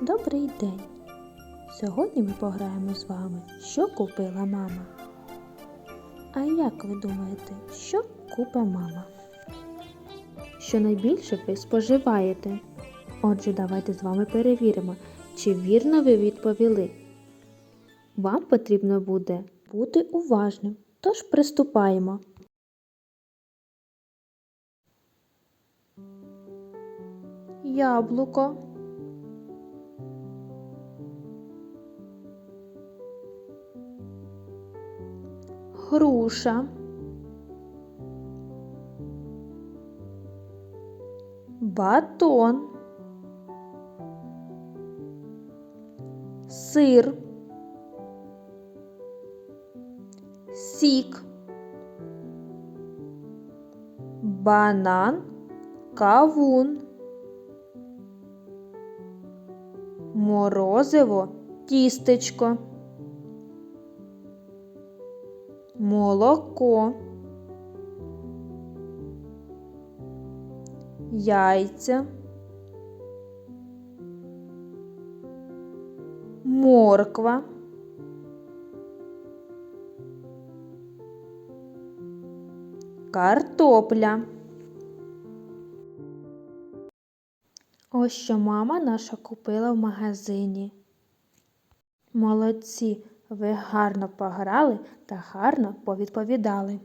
Добрий день! Сьогодні ми пограємо з вами, що купила мама. А як ви думаєте, що купить мама? Що найбільше ви споживаєте? Отже, давайте з вами перевіримо, чи вірно ви відповіли. Вам потрібно буде бути уважним, тож приступаємо. Яблуко. Груша, батон, сир, сік, банан, кавун, морозиво, тістечко. Молоко, яйця, морква, картопля. Ось що мама наша купила в магазині. Молодці, ви гарно пограли та гарно повідповідали.